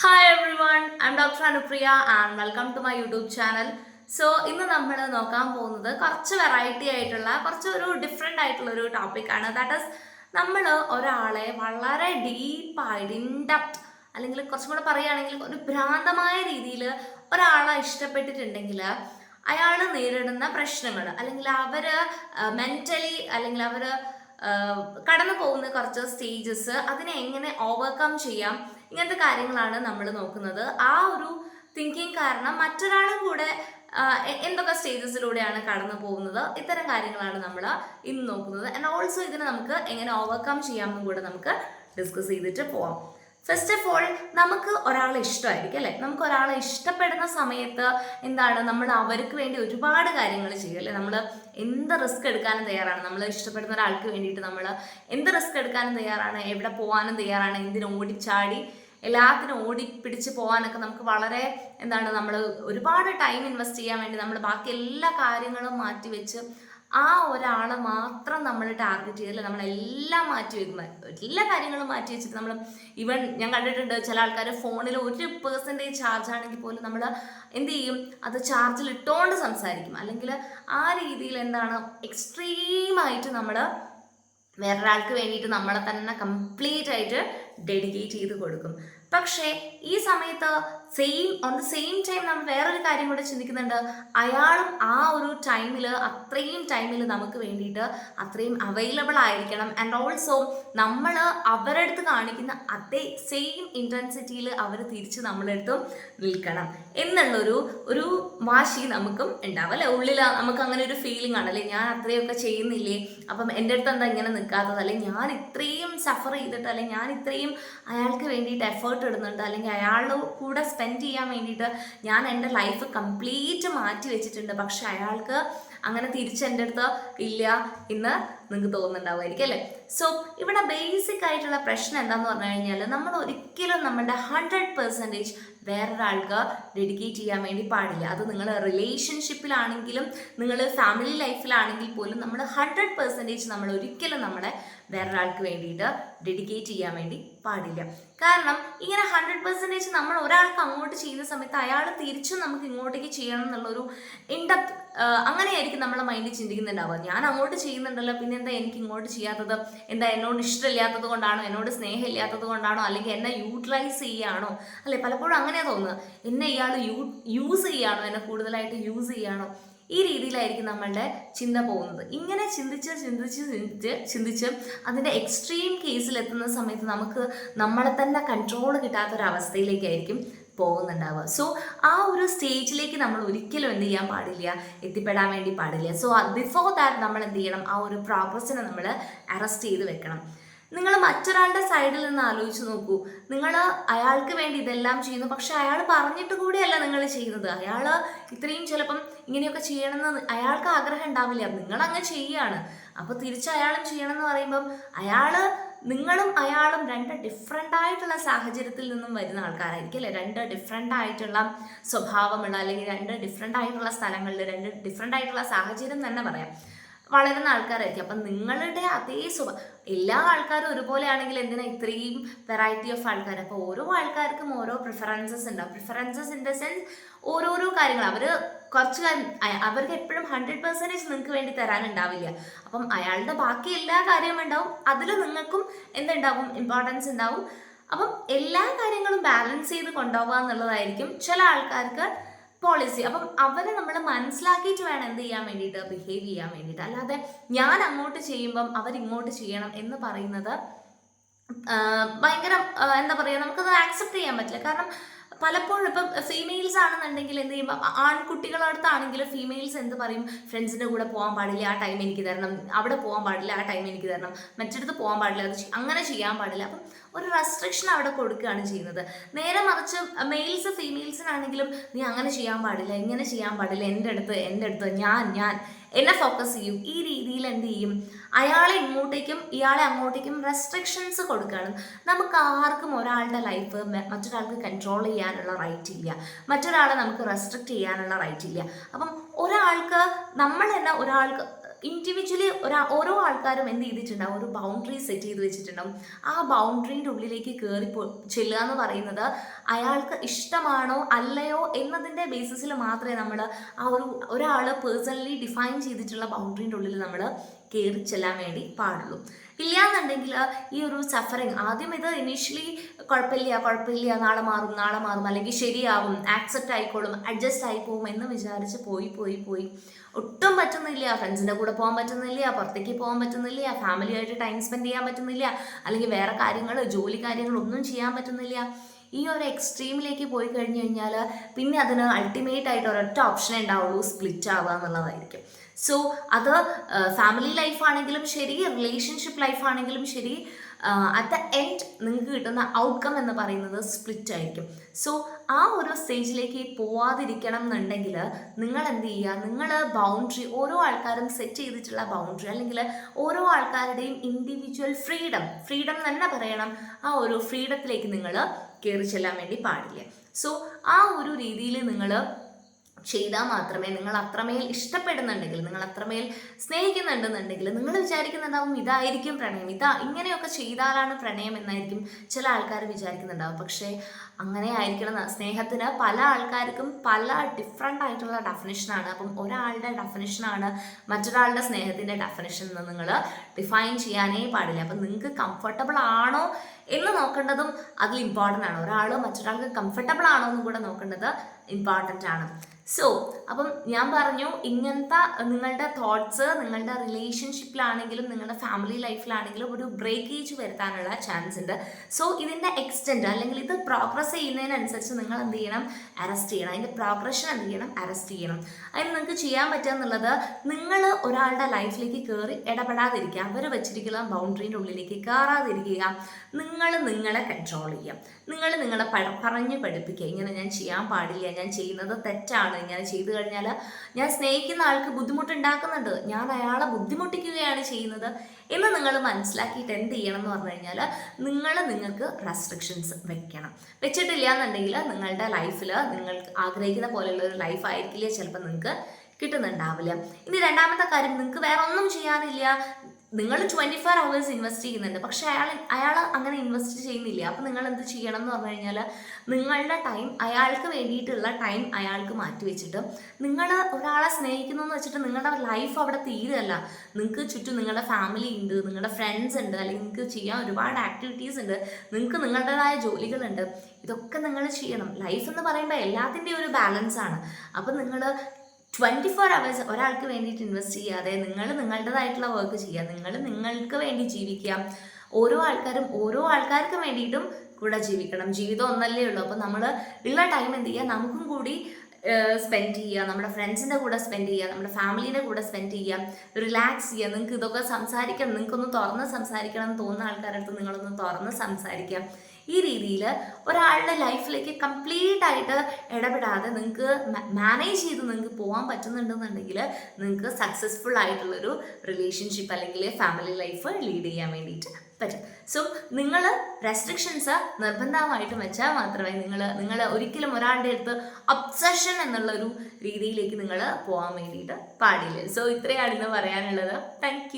Hi everyone I doctor Anupriya and welcome to my YouTube channel so ഇന്ന് നമ്മൾ നോക്കാൻ പോകുന്നത് കുറച്ച് വെറൈറ്റി ആയിട്ടുള്ള കുറച്ച് ഒരു ഡിഫറെന്റ് ആയിട്ടുള്ള ഒരു ടോപ്പിക്കാണ് ദാറ്റ് ഇസ് നമ്മൾ ഒരാളെ വളരെ ഡീപ്പായിട്ട് ഇൻഡപ്റ്റ് അല്ലെങ്കിൽ കുറച്ചും കൂടെ പറയുകയാണെങ്കിൽ ഒരു ഭ്രാന്തമായ രീതിയിൽ ഒരാളെ ഇഷ്ടപ്പെട്ടിട്ടുണ്ടെങ്കിൽ അയാൾ നേരിടുന്ന പ്രശ്നങ്ങൾ അല്ലെങ്കിൽ അവർ മെന്റലി അല്ലെങ്കിൽ അവർ കടന്നു പോകുന്ന കുറച്ച് സ്റ്റേജസ് അതിനെ എങ്ങനെ ഓവർകം ചെയ്യാം ഇങ്ങനത്തെ കാര്യങ്ങളാണ് നമ്മൾ നോക്കുന്നത്. ആ ഒരു തിങ്കിങ് കാരണം മറ്റൊരാളും കൂടെ എന്തൊക്കെ സ്റ്റേജസിലൂടെയാണ് കടന്നു പോകുന്നത്? ഇത്തരം കാര്യങ്ങളാണ് നമ്മൾ ഇന്ന് നോക്കുന്നത്. ആൻഡ് ഓൾസോ ഇതിനെ നമുക്ക് എങ്ങനെ ഓവർകം ചെയ്യാമെന്നും കൂടെ നമുക്ക് ഡിസ്കസ് ചെയ്തിട്ട് പോവാം. ഫസ്റ്റ് ഓഫ് ഓൾ നമുക്ക് ഒരാളെ ഇഷ്ടമായിരിക്കും അല്ലേ? നമുക്ക് ഒരാളെ ഇഷ്ടപ്പെടുന്ന സമയത്ത് എന്താണ്? നമ്മൾ അവർക്ക് വേണ്ടി ഒരുപാട് കാര്യങ്ങൾ ചെയ്യും അല്ലേ? നമ്മൾ എന്ത് റിസ്ക് എടുക്കാനും തയ്യാറാണ്? നമ്മൾ ഇഷ്ടപ്പെടുന്ന ഒരാൾക്ക് വേണ്ടിയിട്ട് നമ്മൾ എന്ത് റിസ്ക് എടുക്കാനും തയ്യാറാണ്? എവിടെ പോകാനും തയ്യാറാണ്? എന്തിനും ഓടിച്ചാടി? എല്ലാത്തിനും ഓടി പിടിച്ച് പോകാനൊക്കെ നമുക്ക് വളരെ എന്താണ് നമ്മൾ ഒരുപാട് ടൈം ഇൻവെസ്റ്റ് ചെയ്യാൻ വേണ്ടി നമ്മൾ ബാക്കി എല്ലാ കാര്യങ്ങളും മാറ്റിവെച്ച് ആ ഒരാളെ മാത്രം നമ്മൾ ടാർഗറ്റ് ചെയ്തില്ല നമ്മളെല്ലാം മാറ്റി വെക്കുന്നത് എല്ലാ കാര്യങ്ങളും മാറ്റി വെച്ചിട്ട് നമ്മൾ ഈവൻ ഞാൻ കണ്ടിട്ടുണ്ട് ചില ആൾക്കാർ ഫോണിൽ ഒരു പേഴ്സന്റേജ് ചാർജ് ആണെങ്കിൽ പോലും നമ്മൾ എന്ത് ചെയ്യും? അത് ചാർജിൽ ഇട്ടുകൊണ്ട് സംസാരിക്കും. അല്ലെങ്കിൽ ആ രീതിയിൽ എന്താണ് എക്സ്ട്രീമായിട്ട് നമ്മൾ വേറൊരാൾക്ക് വേണ്ടിയിട്ട് നമ്മളെ തന്നെ കംപ്ലീറ്റ് ആയിട്ട് ഡെഡിക്കേറ്റ് ചെയ്ത് കൊടുക്കും. പക്ഷേ ഈ സമയത്ത് same on the same time നമ്മൾ വേറൊരു കാര്യം കൂടെ ചിന്തിക്കുന്നുണ്ട്. അയാളും ആ ഒരു ടൈമിൽ അത്രയും ടൈമിൽ നമുക്ക് വേണ്ടിയിട്ട് അത്രയും അവൈലബിൾ ആയിരിക്കണം. ആൻഡ് ഓൾസോ നമ്മൾ അവരടുത്ത് കാണിക്കുന്ന അതേ സെയിം ഇന്റൻസിറ്റിയിൽ അവർ തിരിച്ച് നമ്മളെടുത്തും നിൽക്കണം. എന്നുള്ളൊരു ഒരു വാശി നമുക്കും ഉണ്ടാവും അല്ലെ? ഉള്ളിൽ നമുക്ക് അങ്ങനെ ഒരു ഫീലിംഗ് ആണ്. അല്ലെ ഞാൻ അത്രയൊക്കെ ചെയ്യുന്നില്ലേ? അപ്പം എന്റെ അടുത്ത് എന്താ ഇങ്ങനെ നിൽക്കാത്തത്? അല്ലെങ്കിൽ ഞാൻ ഇത്രയും സഫർ ചെയ്തിട്ട് അല്ലെങ്കിൽ ഞാൻ ഇത്രയും അയാൾക്ക് വേണ്ടിയിട്ട് എഫേർട്ട് ഇടുന്നുണ്ട് അല്ലെങ്കിൽ അയാളുടെ കൂടെ സ്പെൻഡ് ചെയ്യാൻ വേണ്ടിയിട്ട് ഞാൻ എന്റെ ലൈഫ് കംപ്ലീറ്റ് മാറ്റി വെച്ചിട്ടുണ്ട്. പക്ഷെ അയാൾക്ക് അങ്ങനെ തിരിച്ച് എന്റെ അടുത്ത് ഇല്ല എന്ന് നിങ്ങൾക്ക് തോന്നുന്നുണ്ടാവുമായിരിക്കും അല്ലേ? സോ ഇവിടെ ബേസിക് ആയിട്ടുള്ള പ്രശ്നം എന്താന്ന് പറഞ്ഞു കഴിഞ്ഞാൽ നമ്മൾ ഒരിക്കലും നമ്മളുടെ ഹൺഡ്രഡ് പെർസെന്റേജ് വേറൊരാൾക്ക് ഡെഡിക്കേറ്റ് ചെയ്യാൻ വേണ്ടി പാടില്ല. അത് നിങ്ങൾ റിലേഷൻഷിപ്പിലാണെങ്കിലും നിങ്ങൾ ഫാമിലി ലൈഫിലാണെങ്കിൽ പോലും നമ്മൾ ഹൺഡ്രഡ് പെർസെന്റേജ് നമ്മൾ ഒരിക്കലും നമ്മുടെ വേറൊരാൾക്ക് വേണ്ടിയിട്ട് ഡെഡിക്കേറ്റ് ചെയ്യാൻ വേണ്ടി പാടില്ല. കാരണം ഇങ്ങനെ ഹൺഡ്രഡ് പെർസെന്റേജ് നമ്മൾ ഒരാൾക്ക് അങ്ങോട്ട് ചെയ്യുന്ന സമയത്ത് അയാൾ തിരിച്ചും നമുക്ക് ഇങ്ങോട്ടേക്ക് ചെയ്യണം എന്നുള്ളൊരു ഇൻഡപ്ത് അങ്ങനെയായിരിക്കും നമ്മളെ മൈൻഡ് ചിന്തിക്കുന്നുണ്ടാവുക. ഞാൻ അങ്ങോട്ട് ചെയ്യുന്നുണ്ടല്ലോ പിന്നെ എന്താ എനിക്ക് ഇങ്ങോട്ട് ചെയ്യാത്തത്? എന്താ എന്നോട് ഇഷ്ടമില്ലാത്തത് കൊണ്ടാണോ? എന്നോട് സ്നേഹം ഇല്ലാത്തത് കൊണ്ടാണോ? അല്ലെങ്കിൽ എന്നെ യൂട്ടിലൈസ് ചെയ്യുകയാണോ അല്ലെ? പലപ്പോഴും അങ്ങനെയാ തോന്നുന്നത് എന്നെ ഇയാൾ യൂസ് ചെയ്യുകയാണോ എന്നെ കൂടുതലായിട്ട് യൂസ് ചെയ്യുകയാണോ ഈ രീതിയിലായിരിക്കും നമ്മളുടെ ചിന്ത പോകുന്നത്. ഇങ്ങനെ ചിന്തിച്ച് ചിന്തിച്ച് ചിന്തിച്ച് ചിന്തിച്ച് അതിന്റെ എക്സ്ട്രീം കേസിൽ എത്തുന്ന സമയത്ത് നമുക്ക് നമ്മളെ തന്നെ കൺട്രോൾ കിട്ടാത്തൊരവസ്ഥയിലേക്കായിരിക്കും പോകുന്നുണ്ടാവുക. സോ ആ ഒരു സ്റ്റേജിലേക്ക് നമ്മൾ ഒരിക്കലും എന്ത് ചെയ്യാൻ പാടില്ല എത്തിപ്പെടാൻ വേണ്ടി പാടില്ല. സോ ബിഫോർ ദാറ്റ് നമ്മൾ എന്ത് ചെയ്യണം? ആ ഒരു പ്രോഗ്രസ്സിനെ നമ്മൾ അറസ്റ്റ് ചെയ്ത് വെക്കണം. നിങ്ങൾ മറ്റൊരാളുടെ സൈഡിൽ നിന്ന് ആലോചിച്ച് നോക്കൂ. നിങ്ങൾ അയാൾക്ക് വേണ്ടി ഇതെല്ലാം ചെയ്യുന്നു. പക്ഷെ അയാൾ പറഞ്ഞിട്ട് കൂടിയല്ല നിങ്ങൾ ചെയ്യുന്നത്. അയാൾ ഇത്രയും ചിലപ്പം ഇങ്ങനെയൊക്കെ ചെയ്യണമെന്ന് അയാൾക്ക് ആഗ്രഹം ഉണ്ടാവില്ല. നിങ്ങൾ അങ്ങ് ചെയ്യുകയാണ്. അപ്പോൾ തിരിച്ച് അയാളും ചെയ്യണമെന്ന് പറയുമ്പം അയാൾ നിങ്ങളും അയാളും രണ്ട് ഡിഫറെന്റ് ആയിട്ടുള്ള സാഹചര്യത്തിൽ നിന്നും വരുന്ന ആൾക്കാരായിരിക്കും അല്ലേ? രണ്ട് ഡിഫറെന്റ് ആയിട്ടുള്ള സ്വഭാവമുള്ള അല്ലെങ്കിൽ രണ്ട് ഡിഫറെന്റ് ആയിട്ടുള്ള സ്ഥലങ്ങളിൽ രണ്ട് ഡിഫറെന്റ് ആയിട്ടുള്ള സാഹചര്യം തന്നെ പറയാം. വളരുന്ന ആൾക്കാരായിരിക്കും. അപ്പം നിങ്ങളുടെ അതേ സ്വഭാവം എല്ലാ ആൾക്കാരും ഒരുപോലെ ആണെങ്കിൽ എന്തിനാ ഇത്രയും വെറൈറ്റി ഓഫ് ആൾക്കാർ അപ്പോൾ ഓരോ ആൾക്കാർക്കും ഓരോ പ്രിഫറൻസസ് ഉണ്ടാവും പ്രിഫറൻസസ് ഇൻ ദ സെൻസ് ഓരോരോ കാര്യങ്ങൾ. അവർ കുറച്ച് കാര്യം അവർക്ക് എപ്പോഴും ഹൺഡ്രഡ് പെർസെന്റേജ് നിങ്ങൾക്ക് വേണ്ടി തരാനുണ്ടാവില്ല. അപ്പം അയാളുടെ ബാക്കി എല്ലാ കാര്യവും ഉണ്ടാവും. അതിൽ നിങ്ങൾക്കും എന്തുണ്ടാവും? ഇമ്പോർട്ടൻസ് ഉണ്ടാവും. അപ്പം എല്ലാ കാര്യങ്ങളും ബാലൻസ് ചെയ്ത് കൊണ്ടുപോകുക എന്നുള്ളതായിരിക്കും ചില ആൾക്കാർക്ക് പോളിസി അപ്പം അവരെ നമ്മൾ മനസ്സിലാക്കിയിട്ട് വേണം എന്ത് ചെയ്യാൻ വേണ്ടിയിട്ട് ബിഹേവ് ചെയ്യാൻ വേണ്ടിയിട്ട്. അല്ലാതെ ഞാൻ അങ്ങോട്ട് ചെയ്യുമ്പം അവർ ഇങ്ങോട്ട് ചെയ്യണം എന്ന് പറയുന്നത് ഭയങ്കര എന്താ പറയുക നമുക്കത് ആക്സെപ്റ്റ് ചെയ്യാൻ പറ്റില്ല. കാരണം പലപ്പോഴും ഇപ്പം ഫീമെയിൽസ് ആണെന്നുണ്ടെങ്കിൽ എന്ത് ചെയ്യുമ്പോൾ ആൺകുട്ടികളുടെ അടുത്താണെങ്കിൽ ഫീമെയിൽസ് എന്ത് പറയും? ഫ്രണ്ട്സിന്റെ കൂടെ പോകാൻ പാടില്ല ആ ടൈം എനിക്ക് തരണം. അവിടെ പോകാൻ പാടില്ല ആ ടൈം എനിക്ക് തരണം. മറ്റടുത്ത് പോകാൻ പാടില്ല അത് അങ്ങനെ ചെയ്യാൻ പാടില്ല. അപ്പം ഒരു റെസ്ട്രിക്ഷൻ അവിടെ കൊടുക്കുകയാണ് ചെയ്യുന്നത്. നേരെ മറിച്ച് മെയിൽസ് ഫീമെയിൽസിനാണെങ്കിലും നീ അങ്ങനെ ചെയ്യാൻ പാടില്ല ഇങ്ങനെ ചെയ്യാൻ പാടില്ല എന്റെ അടുത്ത് എന്റെ അടുത്ത് ഞാൻ ഞാൻ എന്നെ ഫോക്കസ് ചെയ്യും. ഈ രീതിയിൽ എന്ത് ചെയ്യും? അയാളെ ഇങ്ങോട്ടേക്കും ഇയാളെ അങ്ങോട്ടേക്കും റെസ്ട്രിക്ഷൻസ് കൊടുക്കുകയാണ്. നമുക്ക് ആർക്കും ഒരാളുടെ ലൈഫ് മറ്റൊരാൾക്ക് കൺട്രോൾ ചെയ്യാനുള്ള റൈറ്റ് ഇല്ല. മറ്റൊരാളെ നമുക്ക് റെസ്ട്രിക്റ്റ് ചെയ്യാനുള്ള റൈറ്റ് ഇല്ല. അപ്പം ഒരാൾക്ക് നമ്മൾ തന്നെ ഒരാൾക്ക് ഇൻഡിവിജ്വലി ഒരാ ഓരോ ആൾക്കാരും എന്ത് ചെയ്തിട്ടുണ്ടാവും? ഒരു ബൗണ്ടറി സെറ്റ് ചെയ്ത് വെച്ചിട്ടുണ്ടാവും. ആ ബൗണ്ടറിയുടെ ഉള്ളിലേക്ക് കയറി ചെല്ലുക എന്ന് പറയുന്നത് അയാൾക്ക് ഇഷ്ടമാണോ അല്ലയോ എന്നതിന്റെ ബേസിസിൽ മാത്രമേ നമ്മൾ ആ ഒരു ഒരാൾ പേഴ്സണലി ഡിഫൈൻ ചെയ്തിട്ടുള്ള ബൗണ്ടറിന്റെ ഉള്ളിൽ നമ്മൾ കയറി ചെല്ലാൻ വേണ്ടി പാടുള്ളൂ. ഇല്ലാന്നുണ്ടെങ്കിൽ ഈ ഒരു സഫറിങ് ആദ്യം ഇത് ഇനീഷ്യലി കുഴപ്പമില്ല കുഴപ്പമില്ല നാളെ മാറും നാളെ മാറും അല്ലെങ്കിൽ ശരിയാവും ആക്സെപ്റ്റ് ആയിക്കോളും അഡ്ജസ്റ്റ് ആയി പോകും എന്ന് വിചാരിച്ച് പോയി പോയി പോയി. ഒട്ടും പറ്റുന്നില്ല ഫ്രണ്ട്സിന്റെ കൂടെ പോകാൻ പറ്റുന്നില്ല പുറത്തേക്ക് പോകാൻ പറ്റുന്നില്ല ഫാമിലിയായിട്ട് ടൈം സ്പെൻഡ് ചെയ്യാൻ പറ്റുന്നില്ല അല്ലെങ്കിൽ വേറെ കാര്യങ്ങൾ ജോലി കാര്യങ്ങൾ ഒന്നും ചെയ്യാൻ പറ്റുന്നില്ല. ഈ ഒരു എക്സ്ട്രീമിലേക്ക് പോയി കഴിഞ്ഞു കഴിഞ്ഞാൽ പിന്നെ അതിന് അൾട്ടിമേറ്റ് ആയിട്ട് ഒരൊറ്റ ഓപ്ഷനേ ഉണ്ടാവുള്ളൂ സ്പ്ലിറ്റ് ആവുക എന്നുള്ളതായിരിക്കും. സോ അത് ഫാമിലി ലൈഫ് ആണെങ്കിലും ശരി റിലേഷൻഷിപ്പ് ലൈഫ് ആണെങ്കിലും ശരി അറ്റ് ദ എൻഡ് നിങ്ങൾക്ക് കിട്ടുന്ന ഔട്ട്കം എന്ന് പറയുന്നത് സ്പ്ലിറ്റ് ആയിരിക്കും. സോ ആ ഒരു സ്റ്റേജിലേക്ക് പോവാതിരിക്കണം എന്നുണ്ടെങ്കിൽ നിങ്ങൾ എന്ത് ചെയ്യുക? നിങ്ങൾ ബൗണ്ടറി ഓരോ ആൾക്കാരും സെറ്റ് ചെയ്തിട്ടുള്ള ബൗണ്ടറി അല്ലെങ്കിൽ ഓരോ ആൾക്കാരുടെയും ഇൻഡിവിജ്വൽ ഫ്രീഡം ഫ്രീഡം തന്നെ പറയണം. ആ ഒരു ഫ്രീഡത്തിലേക്ക് നിങ്ങൾ കയറി ചെല്ലാൻ വേണ്ടി പാടില്ല? സോ ആ ഒരു രീതിയിൽ നിങ്ങൾ ചെയ്താൽ മാത്രമേ നിങ്ങൾ അത്രമേൽ ഇഷ്ടപ്പെടുന്നുണ്ടെങ്കിൽ നിങ്ങൾ അത്രമേൽ സ്നേഹിക്കുന്നുണ്ടെന്നുണ്ടെങ്കിൽ നിങ്ങൾ വിചാരിക്കുന്നുണ്ടാവും ഇതായിരിക്കും പ്രണയം. ഇതാ ഇങ്ങനെയൊക്കെ ചെയ്താലാണ് പ്രണയം എന്നായിരിക്കും ചില ആൾക്കാർ വിചാരിക്കുന്നുണ്ടാവും. പക്ഷേ അങ്ങനെ ആയിരിക്കണം. സ്നേഹത്തിന് പല ആൾക്കാർക്കും പല ഡിഫറെന്റ് ആയിട്ടുള്ള ഡെഫിനിഷനാണ് അപ്പം ഒരാളുടെ ഡെഫിനിഷനാണ് മറ്റൊരാളുടെ സ്നേഹത്തിന്റെ ഡെഫിനിഷൻ എന്ന് നിങ്ങൾ ഡിഫൈൻ ചെയ്യാനേ പാടില്ല. അപ്പം നിങ്ങൾക്ക് കംഫർട്ടബിൾ ആണോ എന്ന് നോക്കേണ്ടതും അതിൽ ഇമ്പോർട്ടന്റ് ആണ്. ഒരാൾ മറ്റൊരാൾക്ക് കംഫർട്ടബിൾ ആണോ എന്നും കൂടെ നോക്കേണ്ടത് ഇമ്പോർട്ടന്റ് ആണ്. സോ അപ്പം ഞാൻ പറഞ്ഞു ഇങ്ങനത്തെ നിങ്ങളുടെ തോട്ട്സ് നിങ്ങളുടെ റിലേഷൻഷിപ്പിലാണെങ്കിലും നിങ്ങളുടെ ഫാമിലി ലൈഫിലാണെങ്കിലും ഒരു ബ്രേക്കേജ് വരുത്താനുള്ള ചാൻസ് ഉണ്ട്. സോ ഇതിന്റെ എക്സ്റ്റെൻഡ് അല്ലെങ്കിൽ ഇത് പ്രോഗ്രസ് ചെയ്യുന്നതിനനുസരിച്ച് നിങ്ങൾ എന്ത് ചെയ്യണം? അറസ്റ്റ് ചെയ്യണം. അതിന്റെ പ്രോഗ്രഷൻ എന്ത് ചെയ്യണം? അറസ്റ്റ് ചെയ്യണം. അതിന് നിങ്ങൾക്ക് ചെയ്യാൻ പറ്റുക എന്നുള്ളത് നിങ്ങൾ ഒരാളുടെ ലൈഫിലേക്ക് കയറി ഇടപെടാതിരിക്കുക. അവർ വെച്ചിരിക്കുന്ന ബൗണ്ടറീന്റെ ഉള്ളിലേക്ക് കയറാതിരിക്കുക നിങ്ങൾ നിങ്ങളെ കൺട്രോൾ ചെയ്യുക നിങ്ങൾ നിങ്ങളെ പറഞ്ഞ് പഠിപ്പിക്കുക. ഇങ്ങനെ ഞാൻ ചെയ്യാൻ പാടില്ല ഞാൻ ചെയ്യുന്നത് തെറ്റാണ്. ഇങ്ങനെ ചെയ്തു കഴിഞ്ഞാൽ ഞാൻ സ്നേഹിക്കുന്ന ആൾക്ക് ബുദ്ധിമുട്ടുണ്ടാക്കുന്നുണ്ട്. ഞാൻ അയാളെ ബുദ്ധിമുട്ടിക്കുകയാണ് ചെയ്യുന്നത് എന്ന് നിങ്ങൾ മനസ്സിലാക്കിയിട്ട് എന്ത് ചെയ്യണം എന്ന് പറഞ്ഞു കഴിഞ്ഞാൽ നിങ്ങൾ നിങ്ങൾക്ക് റെസ്ട്രിക്ഷൻസ് വെക്കണം. വെച്ചിട്ടില്ല എന്നുണ്ടെങ്കിൽ നിങ്ങളുടെ ലൈഫിൽ നിങ്ങൾ ആഗ്രഹിക്കുന്ന പോലെയുള്ള ഒരു ലൈഫ് ആയിരിക്കില്ല. ചിലപ്പോൾ നിങ്ങൾക്ക് കിട്ടുന്നുണ്ടാവില്ല. ഇനി രണ്ടാമത്തെ കാര്യം നിങ്ങൾക്ക് വേറെ ഒന്നും ചെയ്യാനില്ല. നിങ്ങൾ ട്വന്റി ഫോർ അവേഴ്സ് ഇൻവെസ്റ്റ് ചെയ്യുന്നുണ്ട്. പക്ഷെ അയാൾ അയാൾ അങ്ങനെ ഇൻവെസ്റ്റ് ചെയ്യുന്നില്ല. അപ്പം നിങ്ങൾ എന്ത് ചെയ്യണം എന്ന് പറഞ്ഞു കഴിഞ്ഞാൽ നിങ്ങളുടെ ടൈം അയാൾക്ക് വേണ്ടിയിട്ടുള്ള ടൈം അയാൾക്ക് മാറ്റി വെച്ചിട്ട് നിങ്ങൾ ഒരാളെ സ്നേഹിക്കുന്നു എന്ന് വെച്ചിട്ട് നിങ്ങളുടെ ലൈഫ് അവിടെ തീരുകയല്ല. നിങ്ങൾക്ക് ചുറ്റും നിങ്ങളുടെ ഫാമിലി ഉണ്ട് നിങ്ങളുടെ ഫ്രണ്ട്സ് ഉണ്ട് അല്ലെങ്കിൽ നിങ്ങൾക്ക് ചെയ്യാൻ ഒരുപാട് ആക്ടിവിറ്റീസ് ഉണ്ട് നിങ്ങൾക്ക് നിങ്ങളുടേതായ ജോലികളുണ്ട്. ഇതൊക്കെ നിങ്ങൾ ചെയ്യണം. ലൈഫ് എന്ന് പറയുമ്പോൾ എല്ലാത്തിന്റെയും ഒരു ബാലൻസ് ആണ്. അപ്പം നിങ്ങൾ ട്വന്റി ഫോർ അവേഴ്സ് ഒരാൾക്ക് വേണ്ടിയിട്ട് ഇൻവെസ്റ്റ് ചെയ്യാതെ നിങ്ങൾ നിങ്ങളുടേതായിട്ടുള്ള വർക്ക് ചെയ്യുക. നിങ്ങൾ നിങ്ങൾക്ക് വേണ്ടി ജീവിക്കുക. ഓരോ ആൾക്കാരും ഓരോ ആൾക്കാർക്ക് വേണ്ടിയിട്ടും കൂടെ ജീവിക്കണം. ജീവിതം ഒന്നല്ലേ ഉള്ളൂ. അപ്പോൾ നമ്മൾ ഉള്ള ടൈം എന്ത് ചെയ്യുക? നമുക്കും കൂടി സ്പെൻഡ് ചെയ്യുക. നമ്മുടെ ഫ്രണ്ട്സിന്റെ കൂടെ സ്പെൻഡ് ചെയ്യുക. നമ്മുടെ ഫാമിലീന്റെ കൂടെ സ്പെൻഡ് ചെയ്യുക. റിലാക്സ് ചെയ്യുക. നിങ്ങൾക്ക് ഇതൊക്കെ സംസാരിക്കണം. നിങ്ങൾക്കൊന്ന് തുറന്ന് സംസാരിക്കണം എന്ന് തോന്നുന്ന ആൾക്കാരുടെ അടുത്ത് നിങ്ങളൊന്ന് തുറന്ന് സംസാരിക്കുക. ഈ രീതിയിൽ ഒരാളുടെ ലൈഫിലേക്ക് കംപ്ലീറ്റ് ആയിട്ട് ഇടപെടാതെ നിങ്ങൾക്ക് മാനേജ് ചെയ്ത് നിങ്ങൾക്ക് പോകാൻ പറ്റുന്നുണ്ടെന്നുണ്ടെങ്കിൽ നിങ്ങൾക്ക് സക്സസ്ഫുൾ ആയിട്ടുള്ളൊരു റിലേഷൻഷിപ്പ് അല്ലെങ്കിൽ ഫാമിലി ലൈഫ് ലീഡ് ചെയ്യാൻ വേണ്ടിയിട്ട് പറ്റും. സോ നിങ്ങൾ റെസ്ട്രിക്ഷൻസ് നിർബന്ധമായിട്ടും വെച്ചാൽ മാത്രമേ നിങ്ങൾ നിങ്ങൾ ഒരിക്കലും ഒരാളുടെ അടുത്ത് ഒബ്സഷൻ എന്നുള്ള ഒരു രീതിയിലേക്ക് നിങ്ങൾ പോകാൻ വേണ്ടിയിട്ട് പാടില്ല. സോ ഇത്രയാണ് ഇന്ന് പറയാനുള്ളത്. താങ്ക്